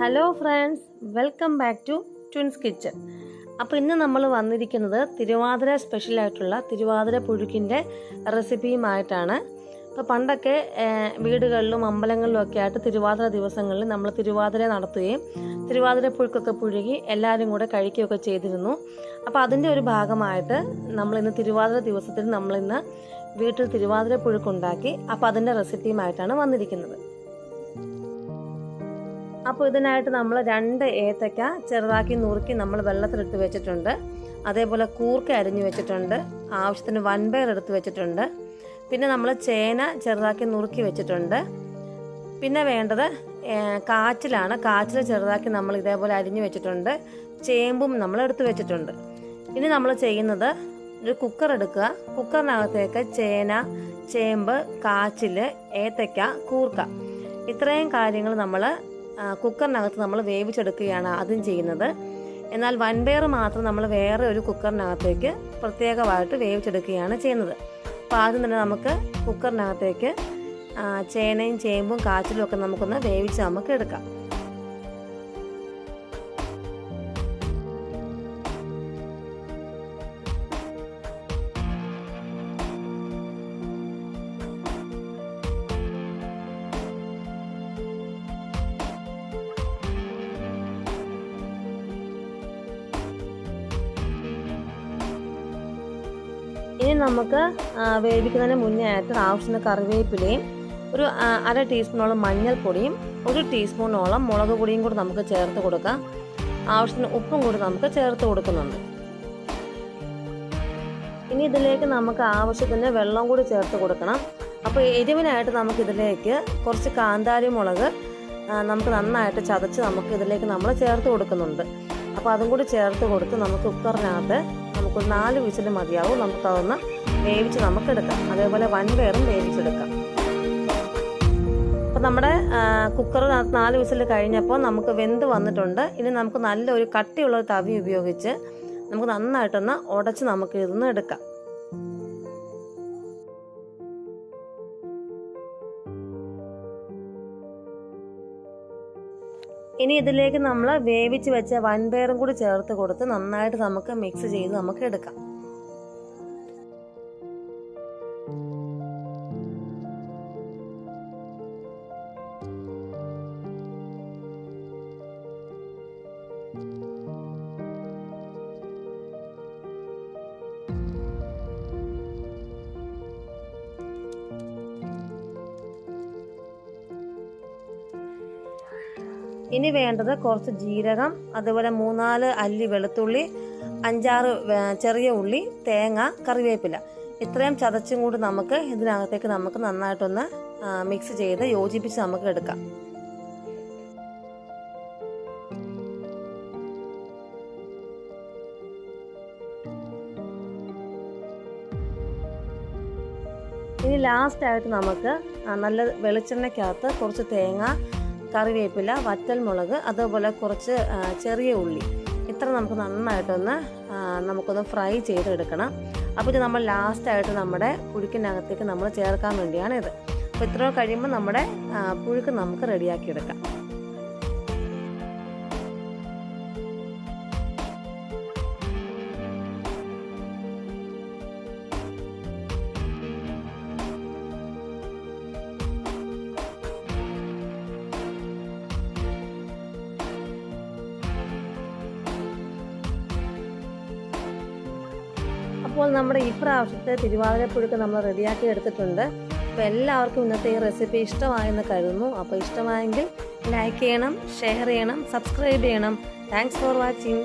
Hello friends welcome back to twins kitchen അപ്പോൾ ഇന്ന് നമ്മൾ വന്നിരിക്കുന്നത് തിരുവാതിര സ്പെഷ്യലായിട്ടുള്ള തിരുവാതിര പുഴുക്കിന്റെ റെസിപ്പിയുമായിട്ടാണ് അപ്പോൾ പണ്ടൊക്കെ വീടുകളിലും അമ്പലങ്ങളിലും ഒക്കെ ആയിട്ട് തിരുവാതിര ദിവസങ്ങളിൽ നമ്മൾ തിരുവാതിര നടത്തുകയും തിരുവാതിര പുഴുക്കൊക്കെ പുഴുകി എല്ലാവരും കൂടെ കഴിക്കുകയൊക്കെ ചെയ്തിരുന്നു. അപ്പോൾ അതിന്റെ ഒരു ഭാഗമായിട്ട് നമ്മളിന്ന് തിരുവാതിര ദിവസത്തിൽ നമ്മളിന്ന് വീട്ടിൽ തിരുവാതിര പുഴുക്കുണ്ടാക്കി അപ്പോൾ അതിന്റെ റെസിപ്പിയുമായിട്ടാണ് വന്നിരിക്കുന്നത്. അപ്പോൾ ഇതിനായിട്ട് നമ്മൾ രണ്ട് ഏത്തക്ക ചെറുതാക്കി നുറുക്കി നമ്മൾ വെള്ളത്തിലിട്ട് വെച്ചിട്ടുണ്ട്. അതേപോലെ കൂർക്ക അരിഞ്ഞു വെച്ചിട്ടുണ്ട്. ആവശ്യത്തിന് വൻപയർ എടുത്ത് വെച്ചിട്ടുണ്ട്. പിന്നെ നമ്മൾ ചേന ചെറുതാക്കി നുറുക്കി വെച്ചിട്ടുണ്ട്. പിന്നെ വേണ്ടത് കാച്ചിലാണ്. കാച്ചിൽ ചെറുതാക്കി നമ്മൾ ഇതേപോലെ അരിഞ്ഞു വെച്ചിട്ടുണ്ട്. ചേമ്പും നമ്മൾ എടുത്ത് വെച്ചിട്ടുണ്ട്. ഇനി നമ്മൾ ചെയ്യുന്നത് ഒരു കുക്കർ എടുക്കുക. കുക്കറിനകത്തേക്ക് ചേന ചേമ്പ് കാച്ചിൽ ഏത്തയ്ക്ക കൂർക്ക. ഇത്രയും കാര്യങ്ങൾ നമ്മൾ കുക്കറിനകത്ത് നമ്മൾ വേവിച്ചെടുക്കുകയാണ് ആദ്യം ചെയ്യുന്നത്. എന്നാൽ വൻപയർ മാത്രം നമ്മൾ വേറെ ഒരു കുക്കറിനകത്തേക്ക് പ്രത്യേകമായിട്ട് വേവിച്ചെടുക്കുകയാണ് ചെയ്യുന്നത്. അപ്പോൾ ആദ്യം തന്നെ നമുക്ക് കുക്കറിനകത്തേക്ക് ചേനയും ചേമ്പും കാച്ചിലും ഒക്കെ നമുക്കൊന്ന് വേവിച്ച് നമുക്ക് എടുക്കാം. ഇനി നമുക്ക് വേവിക്കുന്നതിന് മുന്നേ ആയിട്ട് ആവശ്യത്തിന് കറിവേപ്പിലയും ഒരു അര ടീസ്പൂണോളം മഞ്ഞൾപ്പൊടിയും ഒരു ടീസ്പൂണോളം മുളക് പൊടിയും കൂടി നമുക്ക് ചേർത്ത് കൊടുക്കാം. ആവശ്യത്തിന് ഉപ്പും കൂടി നമുക്ക് ചേർത്ത് കൊടുക്കുന്നുണ്ട്. ഇനി ഇതിലേക്ക് നമുക്ക് ആവശ്യത്തിന് വെള്ളം കൂടി ചേർത്ത് കൊടുക്കണം. അപ്പോൾ എരിവിനായിട്ട് നമുക്ക് ഇതിലേക്ക് കുറച്ച് കാന്താരി മുളക് നമുക്ക് നന്നായിട്ട് ചതച്ച് നമുക്ക് ഇതിലേക്ക് നമ്മൾ ചേർത്ത് കൊടുക്കുന്നുണ്ട്. അപ്പോൾ അതും കൂടി ചേർത്ത് കൊടുത്ത് നമുക്ക് കുക്കറിനകത്ത് നമുക്ക് നാല് വിസിൽ മതിയാവും. നമുക്ക് അതൊന്ന് വേവിച്ച് നമുക്ക് എടുക്കാം അതേപോലെ വൻപയറും വേവിച്ചെടുക്കാം. അപ്പോൾ നമ്മുടെ കുക്കർ നാല് വിസിൽ കഴിഞ്ഞപ്പോൾ നമുക്ക് വെന്ത് വന്നിട്ടുണ്ട്. ഇനി നമുക്ക് നല്ലൊരു കട്ടിയുള്ള ഒരു തവി ഉപയോഗിച്ച് നമുക്ക് നന്നായിട്ടൊന്ന് ഉടച്ച് നമുക്ക് ഇതൊന്ന് എടുക്കാം. ഇനി ഇതിലേക്ക് നമ്മൾ വേവിച്ച് വെച്ച വൻപയറും കൂടി ചേർത്ത് കൊടുത്ത് നന്നായിട്ട് നമുക്ക് മിക്സ് ചെയ്ത് നമുക്ക് എടുക്കാം. ഇനി വേണ്ടത് കുറച്ച് ജീരകം അതുപോലെ മൂന്നാൽ അല്ലി വെളുത്തുള്ളി അഞ്ചാറ് ചെറിയ ഉള്ളി തേങ്ങ കറിവേപ്പില. ഇത്രയും ചതച്ചും കൂടി നമുക്ക് ഇതിനകത്തേക്ക് നമുക്ക് നന്നായിട്ടൊന്ന് മിക്സ് ചെയ്ത് യോജിപ്പിച്ച് നമുക്ക് എടുക്കാം. ഇനി ലാസ്റ്റായിട്ട് നമുക്ക് നല്ല വെളിച്ചെണ്ണയ്ക്കകത്ത് കുറച്ച് തേങ്ങ കറിവേപ്പില വറ്റൽമുളക് അതുപോലെ കുറച്ച് ചെറിയ ഉള്ളി. ഇത്ര നമുക്ക് നന്നായിട്ടൊന്ന് നമുക്കൊന്ന് ഫ്രൈ ചെയ്തെടുക്കണം. അപ്പോൾ ഇത് നമ്മൾ ലാസ്റ്റായിട്ട് നമ്മുടെ പുഴുക്കിനകത്തേക്ക് നമ്മൾ ചേർക്കാൻ വേണ്ടിയാണ് ഇത് അപ്പോൾ ഇത്രയും കഴിയുമ്പോൾ നമ്മുടെ പുഴുക്ക് നമുക്ക് റെഡിയാക്കി അപ്പോൾ നമ്മുടെ ഈ പ്രാവശ്യത്തെ തിരുവാതിരപ്പുഴുക്ക് നമ്മൾ റെഡിയാക്കി എടുത്തിട്ടുണ്ട്. അപ്പോൾ എല്ലാവർക്കും ഇന്നത്തെ ഈ റെസിപ്പി ഇഷ്ടമായെന്ന് കരുതുന്നു. അപ്പോൾ ഇഷ്ടമായെങ്കിൽ ലൈക്ക് ചെയ്യണം ഷെയർ ചെയ്യണം സബ്സ്ക്രൈബ് ചെയ്യണം. Thanks for watching